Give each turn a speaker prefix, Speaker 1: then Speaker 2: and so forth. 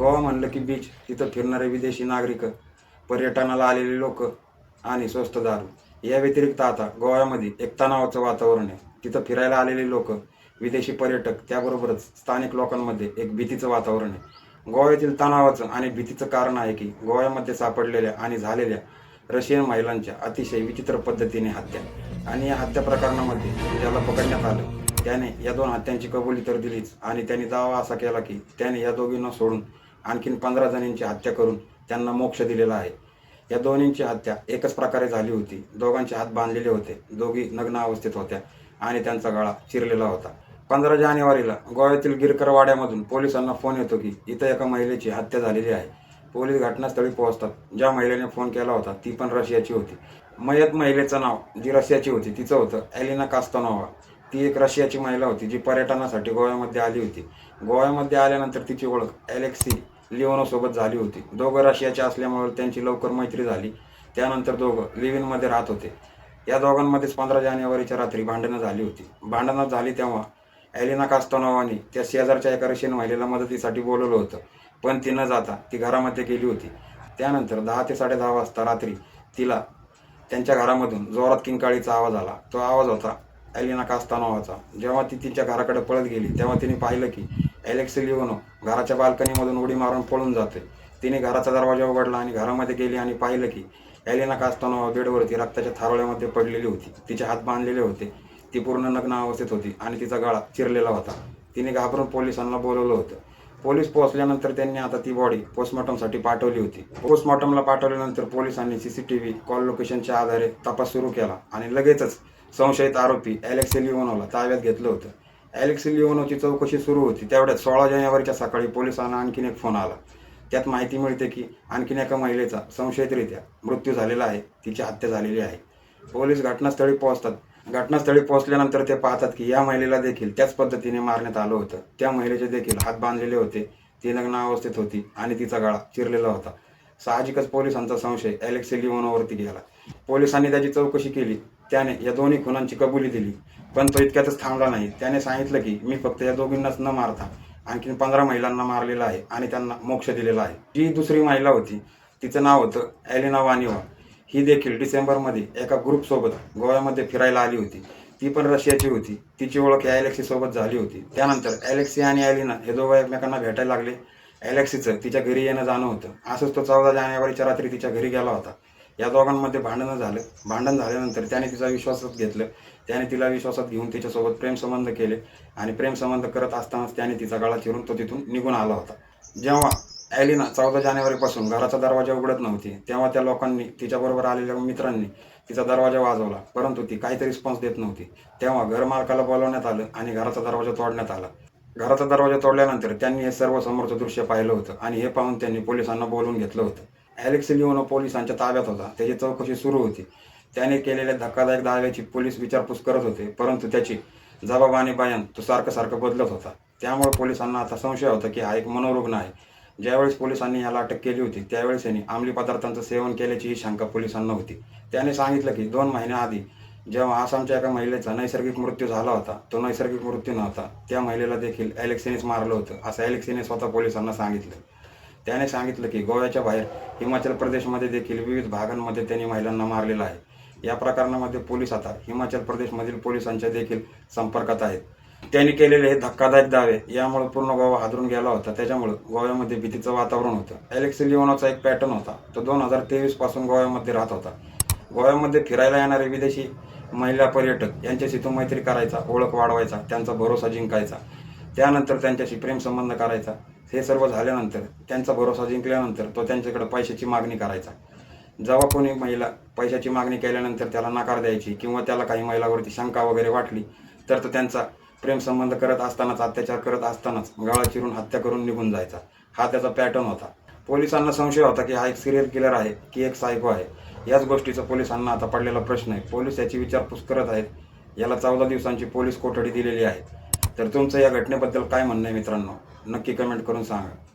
Speaker 1: गोवा म्हणलं की बीच तिथं फिरणारे विदेशी नागरिक पर्यटनाला आलेले लोक आणि स्वस्त दारू. या व्यतिरिक्त आता गोव्यामध्ये एक तणावाचं वातावरण आहे. तिथं फिरायला आलेले लोक विदेशी पर्यटक त्याबरोबरच स्थानिक लोकांमध्ये एक भीतीचं वातावरण आहे. गोव्यातील तणावाचं आणि भीतीचं कारण आहे की गोव्यामध्ये सापडलेल्या आणि झालेल्या रशियन महिलांच्या अतिशय विचित्र पद्धतीने हत्या. आणि या हत्या प्रकरणामध्ये ज्याला पकडण्यात आलं त्याने या दोन हत्यांची कबुली तर दिलीच आणि त्यांनी दावा असा केला की त्याने या दोघींना सोडून आणखीन पंधरा जणींची हत्या करून त्यांना मोक्ष दिलेला आहे. या दोन्हींची हत्या एकच प्रकारे झाली होती. दोघांचे हात बांधलेले होते. दोघी नग्न अवस्थेत होत्या आणि त्यांचा गळा चिरलेला होता. पंधरा जानेवारीला गोव्यातील गिरकरवाड्यामधून पोलिसांना फोन येतो की इथं एका महिलेची हत्या झालेली आहे. पोलीस घटनास्थळी पोहोचतात. ज्या महिलेने फोन केला होता ती पण रशियाची होती. मयत महिलेचं नाव जी रशियाची होती तिचं होतं एलिना कास्तानोवा ती एक रशियाची महिला होती जी पर्यटनासाठी गोव्यामध्ये आली होती. गोव्यामध्ये आल्यानंतर तिची ओळख एलेक्सी लिओनोसोबत झाली होती. दोघं रशियाच्या असल्यामुळे त्यांची लवकर मैत्री झाली. त्यानंतर दोघं लिव्हिनमध्ये राहत होते. या दोघांमध्येच पंधरा जानेवारीच्या रात्री भांडणं झाली होती. भांडणं झाली तेव्हा ॲलिना कास्तोनोवानी त्या शेजारच्या एका रशियन महिलेला मदतीसाठी बोलवलं होतं. पण ती न जाता ती घरामध्ये गेली होती. त्यानंतर दहा ते साडे दहा वाजता रात्री तिला त्यांच्या घरामधून जोरात किंकाळीचा आवाज आला. तो आवाज होता ॲलिना कास्तानोवाचा. जेव्हा ती तिच्या घराकडे पळत गेली तेव्हा तिने पाहिलं की ॲलेक्स लिओनो घराच्या बाल्कनीमधून उडी मारून पळून जाते. तिने घराचा दरवाजा उघडला आणि घरामध्ये गेली आणि पाहिलं की एलिना कास्तानो बेडवरती रक्ताच्या थारोळ्यामध्ये पडलेली होती. तिचे हात बांधलेले होते. ती पूर्ण नग्न अवस्थेत होती आणि तिचा गळा चिरलेला होता. तिने घाबरून पोलिसांना बोलवलं होतं. पोलीस पोहोचल्यानंतर त्यांनी आता ती बॉडी पोस्टमॉर्टमसाठी पाठवली होती. पोस्टमॉर्टमला पाठवल्यानंतर पोलिसांनी C C T V call लोकेशनच्या आधारे तपास सुरू केला आणि लगेचच संशयित आरोपी एलेक्सेलिओनोला ताब्यात घेतलं होतं. ॲलेक्स लिओनोची चौकशी सुरू होती. त्यावेळेस सोळा जानेवारीच्या सकाळी पोलिसांना आणखीन एक फोन आला. त्यात माहिती मिळते की आणखीन एका महिलेचा संशयितरित्या मृत्यू झालेला आहे. तिची हत्या झालेली आहे. पोलीस घटनास्थळी पोहोचतात. घटनास्थळी पोहोचल्यानंतर ते पाहतात की या महिलेला देखील त्याच पद्धतीने मारण्यात आलं होतं. त्या महिलेचे देखील हात बांधलेले होते. ती लग्न अवस्थेत होती आणि तिचा गळा चिरलेला होता. साहजिकच पोलिसांचा संशय एलेक्स लिओनोवरती गेला. पोलिसांनी त्याची चौकशी केली. त्याने या दोन्ही खुनांची कबुली दिली. पण तो इतक्यातच थांबला नाही. त्याने सांगितलं की मी फक्त या दोघींनाच न मारता आणखीन पंधरा महिलांना मारलेलं आहे आणि त्यांना मोक्ष दिलेला आहे. जी दुसरी महिला होती तिचं नाव होतं एलिना वानिवा. ही देखील डिसेंबरमध्ये एका ग्रुपसोबत गोव्यामध्ये फिरायला आली होती. ती पण रशियाची होती. तिची ओळख या सोबत झाली होती. त्यानंतर ॲलेक्सी आणि ॲलिना हे दोघं एकमेकांना भेटायला लागले. ॲलेक्सीचं तिच्या घरी येणं जाणं होतं. असंच तो चौदा जानेवारीच्या रात्री तिच्या घरी गेला होता. या दोघांमध्ये भांडणं झालं. भांडण झाल्यानंतर त्याने तिचा विश्वासात घेतलं. त्याने तिला विश्वासात घेऊन तिच्यासोबत प्रेमसंबंध केले आणि प्रेमसंबंध करत असतानाच त्याने तिचा गळा चिरून तो तिथून निघून आला होता. जेव्हा ॲलिना चौदा जानेवारीपासून घराचा दरवाजा उघडत नव्हती तेव्हा त्या लोकांनी तिच्याबरोबर आलेल्या मित्रांनी तिचा दरवाजा वाजवला परंतु ती काहीतरी रिस्पॉन्स देत नव्हती. तेव्हा घरमालकाला बोलवण्यात आलं आणि घराचा दरवाजा तोडण्यात आला. घराचा दरवाजा तोडल्यानंतर त्यांनी हे सर्व समोरचं दृश्य पाहिलं होतं आणि हे पाहून त्यांनी पोलिसांना बोलवून घेतलं होतं. ॲलेक्स लिओनो पोलिसांच्या ताब्यात होता. त्याची चौकशी सुरू होती. त्याने केलेल्या धक्कादायक दाव्याची पोलीस विचारपूस करत होते परंतु त्याची जबाब आणि बयान तो सारखं सारखं बदलत होता. त्यामुळे पोलिसांना आता संशय होता की हा एक मनोरुग्ण आहे ज्यावेळेस पोलिसांनी याला अटक केली होती त्यावेळेस त्यांनी अंमली पदार्थांचं सेवन केल्याचीही शंका पोलिसांना होती. त्याने सांगितलं की दोन महिन्याआधी जेव्हा आसामच्या एका महिलेचा नैसर्गिक मृत्यू झाला होता तो नैसर्गिक मृत्यू नव्हता. त्या महिलेला देखील ॲलेक्सिनेस मारलं होतं असं एलेक्सीने स्वतः पोलिसांना सांगितलं. त्याने सांगितलं की गोव्याच्या बाहेर हिमाचल प्रदेशमध्ये देखील विविध भागांमध्ये त्यांनी महिलांना मारलेलं आहे. या प्रकरणामध्ये पोलीस आता हिमाचल प्रदेशमधील पोलिसांच्या देखील संपर्कात आहेत. त्यांनी केलेले हे धक्कादायक दावे यामुळे पूर्ण गोवा हादरून गेला होता. त्याच्यामुळे गोव्यामध्ये भीतीचं वातावरण होतं. एलेक्स लिओनाचा एक पॅटर्न होता. तो दोन हजार तेवीसपासून गोव्यामध्ये राहत होता. गोव्यामध्ये फिरायला येणारे विदेशी महिला पर्यटक यांच्याशी तो मैत्री करायचा ओळख वाढवायचा त्यांचा भरोसा जिंकायचा. त्यानंतर त्यांच्याशी प्रेमसंबंध करायचा. हे सर्व झाल्यानंतर त्यांचा भरोसा जिंकल्यानंतर तो त्यांच्याकडे पैशाची मागणी करायचा. जेव्हा कोणी महिला पैशाची मागणी केल्यानंतर त्याला नकार द्यायची किंवा त्याला काही महिलावरती शंका वगैरे वाटली तर तो त्यांचा प्रेमसंबंध करत असतानाच अत्याचार करत असतानाच गळा चिरून हत्या करून निघून जायचा. हा त्याचा पॅटर्न होता. पोलिसांना संशय होता की हा एक सिरियल किलर आहे की एक सायको आहे. याच गोष्टीचा पोलिसांना आता पडलेला प्रश्न आहे. पोलीस याची विचारपूस करत आहेत. याला चौदा दिवसांची पोलीस कोठडी दिलेली आहे. तर तुमचं या घटनेबद्दल काय म्हणणं आहे मित्रांनो? नक्की कमेंट करून सांगा.